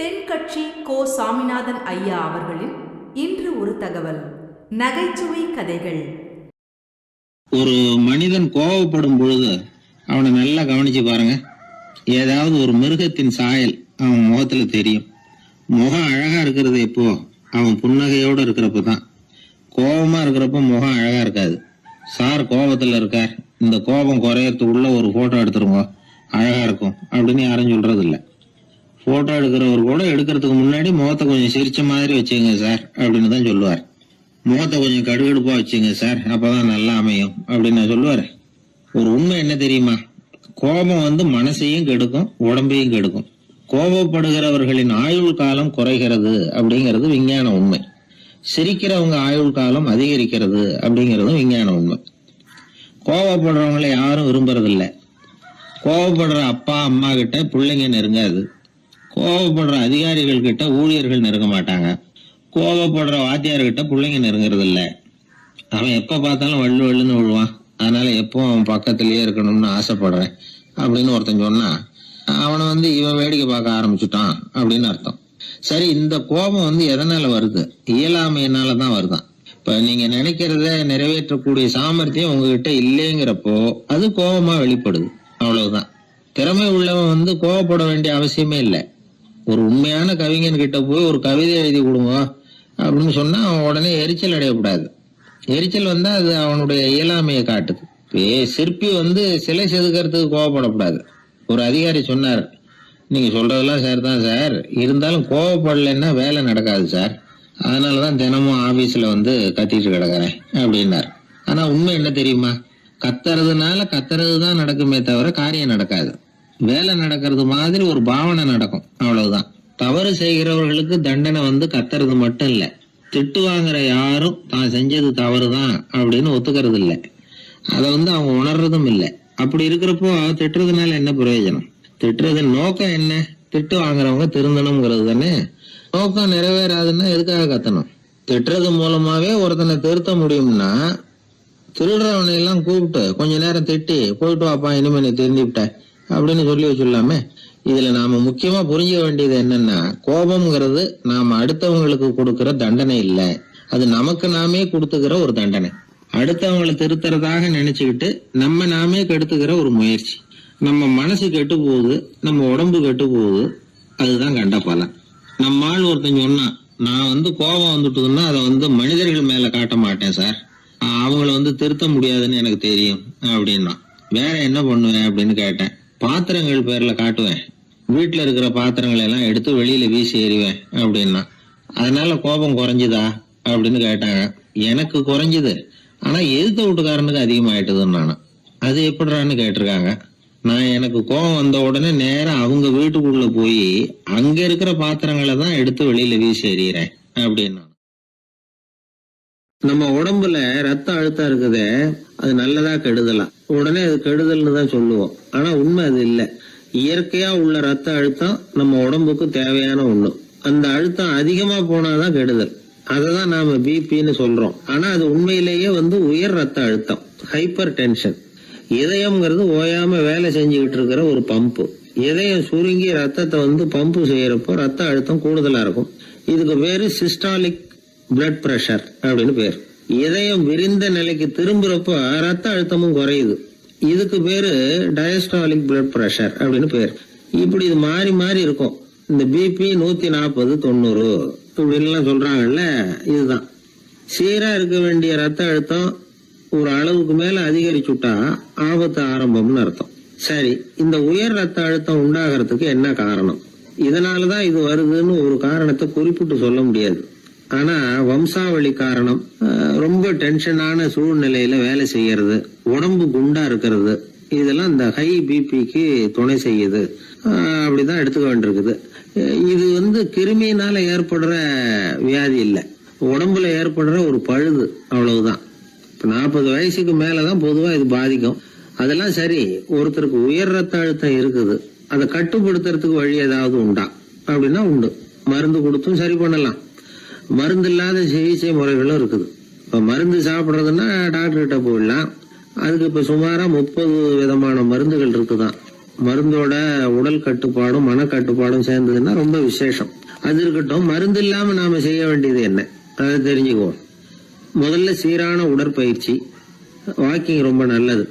தென்கட்சி கோ சாமிநாதன் ஐயா அவர்களின் இன்று ஒரு தகவல். நகைச்சுவை கதைகள். ஒரு மனிதன் கோவப்படும் பொழுது அவனை நல்லா கவனிச்சு பாருங்க. ஏதாவது ஒரு மிருகத்தின் சாயல் அவன் முகத்துல தெரியும். முகம் அழகா இருக்கிறது எப்போ? அவன் புன்னகையோட இருக்கிறப்ப தான். கோபமா இருக்கிறப்ப முகம் அழகா இருக்காது. சார் கோபத்துல இருக்கார். இந்த கோபம் குறையறதுக்குள்ள ஒரு போட்டோ எடுத்துருங்க. அழகா இருக்கும். அப்படின்னு யாரும் சொல்றது இல்லை போட்டோ எடுக்கிறவர் கூட எடுக்கிறதுக்கு முன்னாடி முகத்தை கொஞ்சம் சிரிச்ச மாதிரி வச்சுங்க சார் அப்படின்னு தான் சொல்லுவார். முகத்தை கொஞ்சம் கடுகடுப்பா வச்சுங்க சார் அப்பதான் நல்லா அமையும் அப்படின்னு நான் சொல்லுவாரு. ஒரு உண்மை என்ன தெரியுமா? கோபம் வந்து மனசையும் கெடுக்கும் உடம்பையும் கெடுக்கும். கோபப்படுகிறவர்களின் ஆயுள் காலம் குறைகிறது அப்படிங்கிறது விஞ்ஞான உண்மை. சிரிக்கிறவங்க ஆயுள் காலம் அதிகரிக்கிறது அப்படிங்கிறதும் விஞ்ஞான உண்மை. கோபப்படுறவங்களை யாரும் விரும்புறதில்லை. கோபப்படுற அப்பா அம்மா கிட்ட பிள்ளைங்க நெருங்காது. கோபப்படுற அதிகாரிகள் கிட்ட ஊழியர்கள் நெருங்க மாட்டாங்க. கோபப்படுற வாத்தியார்கிட்ட பிள்ளைங்க நெருங்குறது இல்லை அவன் எப்போ பார்த்தாலும் வள்ளு வள்ளுன்னு விழுவான் அதனால எப்போ அவன் பக்கத்துலயே இருக்கணும்னு ஆசைப்படுறேன் அப்படின்னு ஒருத்தன் சொன்னா அவனை வந்து இவன் வேடிக்கை பார்க்க ஆரம்பிச்சுட்டான் அப்படின்னு அர்த்தம். சரி இந்த கோபம் வந்து எதனால வருது? இயலாமையினால தான் வருதான். இப்ப நீங்க நினைக்கிறத நிறைவேற்றக்கூடிய சாமர்த்தியம் உங்ககிட்ட இல்லைங்கிறப்போ அது கோபமா வெளிப்படுது. அவ்வளவுதான். திறமை உள்ளவன் வந்து கோவப்பட வேண்டிய அவசியமே இல்லை. ஒரு உண்மையான கவிஞன் கிட்ட போய் ஒரு கவிதை எழுதி கொடுங்க அப்படின்னு சொன்னா அவன் உடனே எரிச்சல் அடையக்கூடாது. எரிச்சல் வந்தா அது அவனுடைய இயலாமையை காட்டுது. இப்ப சிற்பி வந்து சிலை செதுக்கிறதுக்கு கோவப்படக்கூடாது. ஒரு அதிகாரி சொன்னார் நீங்க சொல்றதெல்லாம் சார் தான் சார். இருந்தாலும் கோவப்படலைன்னா வேலை நடக்காது சார். அதனாலதான் தினமும் ஆபீஸ்ல வந்து கத்திட்டு கிடக்குறேன் அப்படின்னார். ஆனா உண்மை என்ன தெரியுமா? கத்துறதுனால கத்துறது தான் நடக்குமே தவிர காரியம் நடக்காது. வேலை நடக்கிறது மாதிரி ஒரு பாவனை நடக்கும். அவ்வளவுதான். தவறு செய்கிறவர்களுக்கு தண்டனை வந்து கத்துறது மட்டும் இல்லை. திட்டு வாங்குற யாரும் தான் செஞ்சது தவறு தான் அப்படின்னு ஒத்துக்கிறது இல்லை. அதை வந்து அவங்க உணர்றதும் இல்லை. அப்படி இருக்கிறப்போ திட்டுறதுனால என்ன பிரயோஜனம்? திட்டுறதன் நோக்கம் என்ன? திட்டு வாங்குறவங்க திருந்தணுங்கிறது தானே? நோக்கம் நிறைவேறாதுன்னா எதுக்காக கத்தணும்? திட்டுறது மூலமாவே ஒருத்தனை திருத்த முடியும்னா திருடுறவனை எல்லாம் கூப்பிட்டு கொஞ்ச நேரம் திட்டி போயிட்டு வாப்பா இனிமே நீ திருந்திவிட்ட அப்படின்னு சொல்லி வச்சுடலாமே. இதுல நாம முக்கியமா புரிஞ்சுக்க வேண்டியது என்னன்னா கோபம்ங்கிறது நாம அடுத்தவங்களுக்கு கொடுக்கிற தண்டனை இல்லை. அது நமக்கு நாமே கொடுத்துக்கிற ஒரு தண்டனை. அடுத்தவங்களை திருத்துறதாக நினைச்சுக்கிட்டு நம்ம நாமே கெடுத்துக்கிற ஒரு முயற்சி. நம்ம மனசு கெட்டு போகுது நம்ம உடம்பு கெட்டு போகுது அதுதான் கண்ட பலன். நம்ம ஆள் ஒருத்தன் சொன்னான் நான் வந்து கோபம் வந்துட்டுதுன்னா அதை வந்து மனிதர்கள் மேல காட்ட மாட்டேன் சார். அவங்கள வந்து திருத்த முடியாதுன்னு எனக்கு தெரியும் அப்படின்னா. வேற என்ன பண்ணுவேன் அப்படின்னு கேட்டேன். பாத்திரங்கள் பேர்ல காட்டுவேன். வீட்டுல இருக்கிற பாத்திரங்களை எல்லாம் எடுத்து வெளியில வீசி எறிவேன் அப்படின்னா. அதனால கோபம் குறைஞ்சுதா? அப்படின்னு கேட்டாங்க. எனக்கு குறைஞ்சுது. ஆனா எதிர்த்த வீட்டுக்காரனுக்கு அதிகமாயிட்டதுன்னு நானு. அது எப்படிறான்னு கேட்டிருக்காங்க. நான் எனக்கு கோபம் வந்த உடனே நேரம் அவங்க வீட்டுக்குள்ள போய் அங்க இருக்கிற பாத்திரங்களை தான் எடுத்து வெளியில வீசி எறிகிறேன் அப்படின்னா. நம்ம உடம்புல ரத்த அழுத்தம் இருக்குது அது நல்லதா கெடுதலா? உடனே அது கெடுதல்னு தான் சொல்லுவோம். ஆனா உண்மை அது இல்ல. இயற்கையா உள்ள ரத்த அழுத்தம் நம்ம உடம்புக்கு தேவையான ஒண்ணு. அந்த அழுத்தம் அதிகமா போனாதான் கெடுதல். அததான் நாம பிபின்னு சொல்றோம். ஆனா அது உண்மையிலேயே வந்து உயர் ரத்த அழுத்தம். ஹைப்பர் டென்ஷன் இதயம்ங்கிறது ஓயாம வேலை செஞ்சுக்கிட்டு இருக்கிற ஒரு பம்பு. இதயம் சுருங்கி ரத்தத்தை வந்து பம்பு செய்யறப்போ ரத்த அழுத்தம் கூடுதலா இருக்கும். இதுக்கு பேரு சிஸ்டாலிக் பிளட் ப்ரெஷர் அப்படின்னு பேர். இதயம் விரிந்த நிலைக்கு திரும்புறப்ப ரத்த அழுத்தமும் குறையுது. இதுக்கு பேரு டயஸ்டாலிக் பிளட் ப்ரெஷர் அப்படின்னு பேர். இப்படி இது மாறி மாறி இருக்கும். இந்த பிபி நூத்தி நாற்பது தொண்ணூறு இப்படின்லாம் சொல்றாங்கல்ல இதுதான். சீரா இருக்க வேண்டிய ரத்த அழுத்தம் ஒரு அளவுக்கு மேல அதிகரிச்சுட்டா ஆபத்து ஆரம்பம்னு அர்த்தம். சரி இந்த உயர் ரத்த அழுத்தம் உண்டாகிறதுக்கு என்ன காரணம்? இதனாலதான் இது வருதுன்னு ஒரு காரணத்தை குறிப்பிட்டு சொல்ல முடியாது. ஆனா வம்சாவளி காரணம் ரொம்ப டென்ஷனான சூழ்நிலையில வேலை செய்யறது உடம்பு குண்டா இருக்கிறது இதெல்லாம் இந்த ஹை பிபிக்கு துணை செய்யுது. அப்படிதான் எடுத்துக்க வேண்டியிருக்குது. இது வந்து கிருமியினால ஏற்படுற வியாதி இல்லை. உடம்புல ஏற்படுற ஒரு பழுது அவ்வளவுதான். இப்ப நாற்பது வயசுக்கு மேலதான் பொதுவா இது பாதிக்கும். அதெல்லாம் சரி ஒருத்தருக்கு உயர் ரத்த அழுத்தம் இருக்குது. அதை கட்டுப்படுத்துறதுக்கு வழி ஏதாவது உண்டா? அப்படின்னா உண்டு. மருந்து கொடுத்தும் சரி பண்ணலாம். மருந்து இல்லாத சிகிச்சை முறைகளும் இருக்குது. இப்போ மருந்து சாப்பிட்றதுன்னா டாக்டர்கிட்ட போயிடலாம். அதுக்கு இப்போ சுமாராக முப்பது விதமான மருந்துகள் இருக்குதான். மருந்தோட உடல் கட்டுப்பாடும் மனக்கட்டுப்பாடும் சேர்ந்ததுன்னா ரொம்ப விசேஷம். அது இருக்கட்டும் மருந்து இல்லாமல் நாம் செய்ய வேண்டியது என்ன? அதை தெரிஞ்சுக்குவோம். முதல்ல சீரான உடற்பயிற்சி. வாக்கிங் ரொம்ப நல்லது.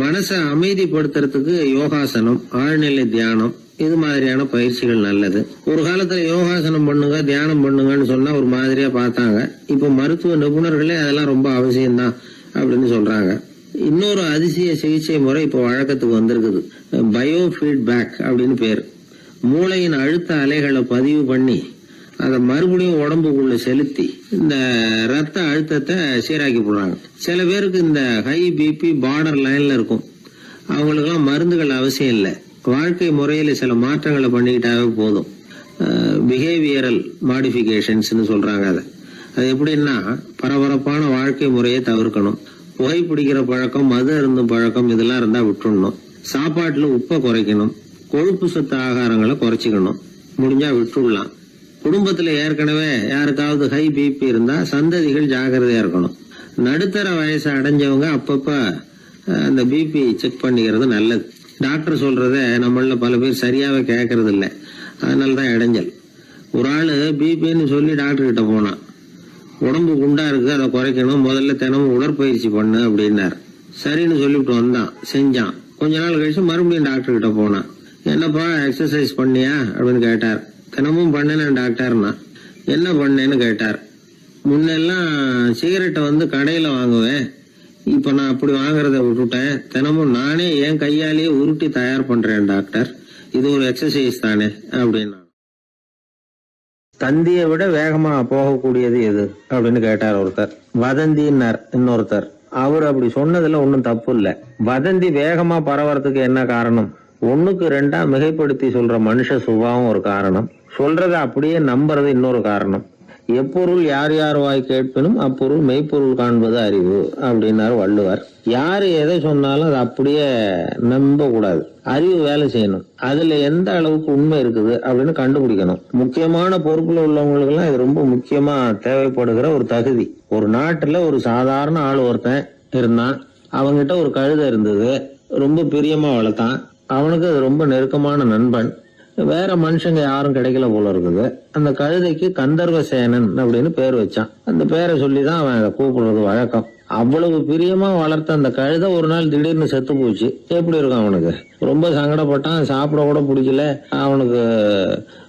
மனசை அமைதிப்படுத்துறதுக்கு யோகாசனம் ஆழ்நிலை தியானம் இது மாதிரியான பயிற்சிகள் நல்லது. ஒரு காலத்துல யோகாசனம் பண்ணுங்க தியானம் பண்ணுங்கன்னு சொன்னா ஒரு மாதிரியா பார்த்தாங்க. இப்ப மருத்துவ நிபுணர்களே அதெல்லாம் ரொம்ப அவசியம்தான் அப்படின்னு சொல்றாங்க. இன்னொரு அதிசய சிகிச்சை முறை இப்போ வழக்கத்துக்கு வந்திருக்குது. பயோ ஃபீட்பேக் அப்படின்னு பேர். மூளையின் அழுத்த அலைகளை பதிவு பண்ணி அதை மறுபடியும் உடம்புக்குள்ள செலுத்தி இந்த ரத்த அழுத்தத்தை சீராக்கி போடுறாங்க. சில பேருக்கு இந்த ஹை பிபி பார்டர் லைன்ல இருக்கும். அவங்களுக்கெல்லாம் மருந்துகள் அவசியம் இல்லை. வாழ்க்கை முறையில் சில மாற்றங்களை பண்ணிக்கிட்டாவே போதும். பிஹேவியரல் மாடிஃபிகேஷன்ஸ்னு சொல்கிறாங்க அதை. அது எப்படின்னா பரபரப்பான வாழ்க்கை முறையை தவிர்க்கணும். புகை பிடிக்கிற பழக்கம் மது அருந்தும் பழக்கம் இதெல்லாம் இருந்தால் விட்டுடணும் சாப்பாட்டில் உப்பை குறைக்கணும். கொழுப்பு சத்து ஆகாரங்களை குறைச்சிக்கணும். முடிஞ்சால் விட்டுடலாம் குடும்பத்தில் ஏற்கனவே யாருக்காவது ஹை பிபி இருந்தால் சந்ததிகள் ஜாகிரதையாக இருக்கணும். நடுத்தர வயசு அடைஞ்சவங்க அப்பப்போ அந்த பிபி செக் பண்ணிக்கிறது நல்லது. டாக்டர் சொல்கிறத நம்மள பல பேர் சரியாகவே கேட்கறது இல்லை அதனால தான் இடைஞ்சல். ஒரு ஆள் பிபின்னு சொல்லி டாக்டர்கிட்ட போனான் உடம்பு குண்டாக இருக்கு அதை குறைக்கணும். முதல்ல தினமும் உடற்பயிற்சி பண்ணு அப்படின்னார். சரின்னு சொல்லிவிட்டு வந்தான். செஞ்சான். கொஞ்ச நாள் கழிச்சு மறுபடியும் டாக்டர்கிட்ட போனான் என்னப்பா எக்ஸசைஸ் பண்ணியா? அப்படின்னு கேட்டார். தினமும் பண்ணினேன் டாக்டர்னா. என்ன பண்ணேன்னு? கேட்டார். முன்னெல்லாம் சிகரெட்டை வந்து கடையில் வாங்குவேன். இப்ப நான் அப்படி வாங்குறத விட்டுட்டேன். தினமும் நானே என் கையாலேயே உருட்டி தயார் பண்றேன் டாக்டர். இது ஒரு எக்ஸசைஸ் தானே அப்படின்னா. தந்தியை விட வேகமா போகக்கூடியது எது? அப்படின்னு கேட்டார் ஒருத்தர். வதந்தின்னார் இன்னொருத்தர். அவர் அப்படி சொன்னதுல ஒன்றும் தப்பு இல்ல. வதந்தி வேகமா பரவறதுக்கு என்ன காரணம்? ஒண்ணுக்கு ரெண்டா மிகைப்படுத்தி சொல்ற மனுஷ சுபாவம் ஒரு காரணம். சொல்றதை அப்படியே நம்புறது இன்னொரு காரணம். எப்பொருள் யார் யார் வாய் கேட்பினும் அப்பொருள் மெய்ப்பொருள் காண்பது அறிவு அப்படின்னாரு வள்ளுவர். யார் எதை சொன்னாலும் அதை அப்படியே நம்ப கூடாது அறிவு வேலை செய்யணும். அதுல எந்த அளவுக்கு உண்மை இருக்குது அப்படின்னு கண்டுபிடிக்கணும். முக்கியமான பொறுப்புல உள்ளவங்களுக்கு எல்லாம் இது ரொம்ப முக்கியமா தேவைப்படுகிற ஒரு தகுதி. ஒரு நாட்டுல ஒரு சாதாரண ஆள் ஒருத்தன் இருந்தான். அவங்கிட்ட ஒரு கழுதை இருந்தது. ரொம்ப பிரியமா வளர்த்தான். அவனுக்கு அது ரொம்ப நெருக்கமான நண்பன். வேற மனுஷங்க யாரும் கிடைக்கல போல இருக்குது. அந்த கழுதைக்கு கந்தர்வ சேனன் அப்படின்னு பேர் வச்சான். அந்த பேரை சொல்லி தான் அவன் அதை கூப்பிடுறது வழக்கம். அவ்வளவு பிரியமா வளர்த்த அந்த கழுதை ஒரு நாள் திடீர்னு செத்து போச்சு. எப்படி இருக்கும் அவனுக்கு? ரொம்ப சங்கடப்பட்டான் சாப்பிட கூட பிடிக்கல. அவனுக்கு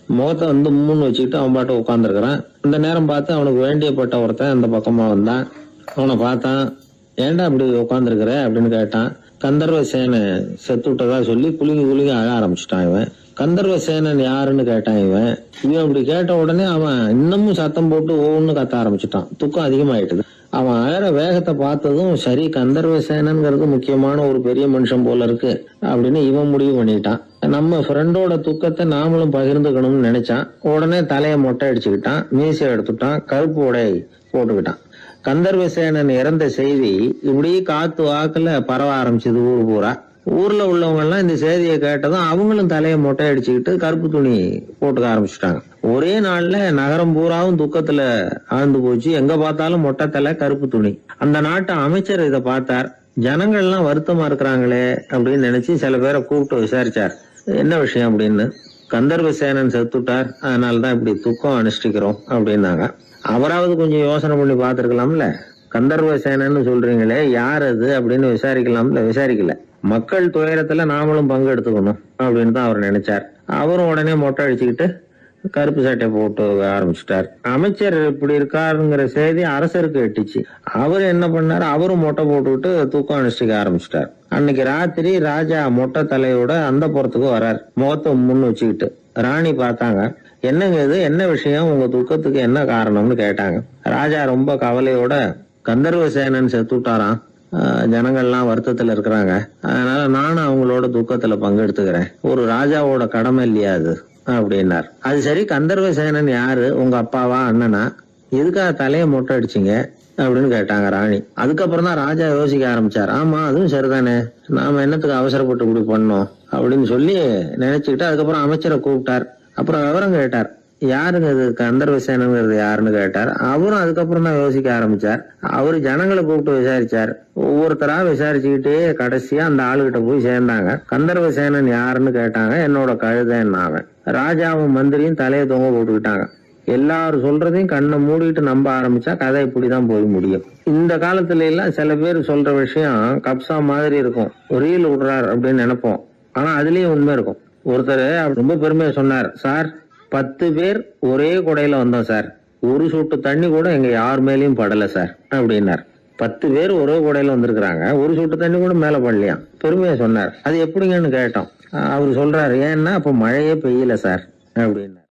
முகத்தை வந்து மூணு வச்சுக்கிட்டு அவன் பாட்டு உட்காந்துருக்கிறான் இந்த நேரம் பார்த்து அவனுக்கு வேண்டியப்பட்ட ஒருத்தன் அந்த பக்கமா வந்தான். அவனை பார்த்தான். ஏன்டா அப்படி உட்காந்துருக்குற அப்படின்னு கேட்டான். கந்தர்வ சேனை செத்து விட்டதா சொல்லி குலுங்கி குலுங்கி அழ ஆரம்பிச்சிட்டான் இவன். கந்தர்வ சேனன் யாருன்னு கேட்டான் இவன். இவன் அப்படி கேட்ட உடனே அவன் இன்னமும் சத்தம் போட்டு ஒவ்வொன்னு கத்த ஆரம்பிச்சிட்டான். துக்கம் அதிகமாயிட்டுது. அவன் அழற வேகத்தை பார்த்ததும் சரி கந்தர்வ சேனன்ங்கிறது முக்கியமான ஒரு பெரிய மனுஷன் போல இருக்கு அப்படின்னு இவன் முடிவு பண்ணிட்டான். நம்ம ஃப்ரெண்டோட துக்கத்தை நாமளும் பகிர்ந்துக்கணும்னு நினைச்சான். உடனே தலையை மொட்டை அடிச்சுக்கிட்டான் மீசை எடுத்துட்டான் கருப்பு உடை போட்டுக்கிட்டான். கந்தர்வ சேனன் இறந்த செய்தி இப்படி காத்து வாக்குல பரவ ஆரம்பிச்சது ஊர் பூரா. ஊர்ல உள்ளவங்க எல்லாம் இந்த செய்தியை கேட்டதும் அவங்களும் தலையை மொட்டை அடிச்சுக்கிட்டு கருப்பு துணி போட்டுக்க ஆரம்பிச்சிட்டாங்க. ஒரே நாள்ல நகரம் பூராவும் துக்கத்துல ஆழ்ந்து போச்சு. எங்க பார்த்தாலும் மொட்டை தலை கருப்பு துணி. அந்த நாட்டு அமைச்சர் இதை பார்த்தார். ஜனங்கள்லாம் வருத்தமா இருக்கிறாங்களே அப்படின்னு நினைச்சு சில பேரை கூப்பிட்டு விசாரிச்சார். என்ன விஷயம் அப்படின்னு? கந்தர்வ சேனன் செத்துட்டார். அதனால தான் இப்படி துக்கம் அனுஷ்டிக்கிறோம் அப்படின்னாங்க. அவராவது கொஞ்சம் யோசனை பண்ணி பார்த்துருக்கலாம்ல? கந்தர்வ சேனன்னு சொல்றீங்களே யார் அது அப்படின்னு விசாரிக்கலாம்ல விசாரிக்கல. மக்கள் துயரத்துல நாமளும் பங்கு எடுத்துக்கணும் அப்படின்னு தான் அவர் நினைச்சார். அவரும் உடனே மொட்டை அடிச்சுக்கிட்டு கருப்பு சட்டை போட்டு ஆரம்பிச்சிட்டார். அமைச்சர் இப்படி இருக்காருங்கிற செய்தி அரசருக்கு எட்டுச்சு. அவர் என்ன பண்ணாரு? அவரும் மொட்டை போட்டுக்கிட்டு தூக்கம் அனுஷ்டிக்க ஆரம்பிச்சிட்டார். அன்னைக்கு ராத்திரி ராஜா மொட்டை தலையோட அந்த புறத்துக்கு வரார். முகத்தை முன்னு வச்சுக்கிட்டு. ராணி பார்த்தாங்க என்னங்க இது? என்ன விஷயம்? உங்க துக்கத்துக்கு என்ன காரணம்னு கேட்டாங்க. ராஜா ரொம்ப கவலையோட கந்தர்வ சேனன் செத்துட்டாராம். விட்டாராம் ஜனங்கள்லாம் வருத்தத்தில் இருக்கிறாங்க. அதனால நானும் அவங்களோட துக்கத்தில் பங்கெடுத்துக்கிறேன். ஒரு ராஜாவோட கடமை இல்லையா அது? அப்படின்னார். அது சரி கந்தர்வ சேனன் யாரு? உங்க அப்பாவா அண்ணனா? எதுக்காக தலையை மொட்டை அடிச்சிங்க அப்படின்னு கேட்டாங்க ராணி. அதுக்கப்புறம் தான் ராஜா யோசிக்க ஆரம்பிச்சார். ஆமா அதுவும் சரிதானே. நாம என்னத்துக்கு அவசரப்பட்டு இப்படி பண்ணோம்? அப்படின்னு சொல்லி நினைச்சுக்கிட்டு அதுக்கப்புறம் அமைச்சரை கூப்பிட்டார். அப்புறம் விவரம் கேட்டார். யாருங்க இது கந்தர்வசேனங்கிறது யாருன்னு கேட்டார். அவரும் அதுக்கப்புறம் தான் யோசிக்க ஆரம்பிச்சார். அவர் ஜனங்களை கூப்பிட்டு விசாரிச்சார். ஒவ்வொருத்தரா விசாரிச்சுக்கிட்டே கடைசியா அந்த ஆளுகிட்ட போய் சேர்ந்தாங்க. கந்தர்வசேனன் யாருன்னு கேட்டாங்க. என்னோட கழுதைன்னு அவன். ராஜாவும் மந்திரியும் தலையை தொங்க போட்டுக்கிட்டாங்க. எல்லாரும் சொல்றதையும் கண்ணை மூடிட்டு நம்ப ஆரம்பிச்சா கதை இப்படிதான் போய் முடியும். இந்த காலத்துல எல்லாம் சில பேர் சொல்ற விஷயம் கப்சா மாதிரி இருக்கும். ரீல் விடுறார் அப்படின்னு நினைப்போம். ஆனா அதுலயும் உண்மை இருக்கும். ஒருத்தர் ரொம்ப பெருமையா சொன்னார். சார் பத்து பேர் ஒரே குடையில் வந்தோம் சார் ஒரு சொட்டு தண்ணி கூட எங்கள் யார் மேலேயும் படலை சார் அப்படின்னார். பத்து பேர் ஒரே குடையில் வந்திருக்கிறாங்க. ஒரு சொட்டு தண்ணி கூட மேலே படலையாம் பெருமையாக சொன்னார். அது எப்படிங்கன்னு கேட்டோம். அவர் சொல்கிறார் ஏன்னா அப்போ மழையே பெய்யல சார் அப்படின்னார்.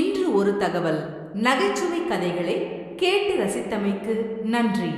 இன்று ஒரு தகவல். நகைச்சுவை கதைகளை கேட்டு ரசித்தமைக்கு நன்றி.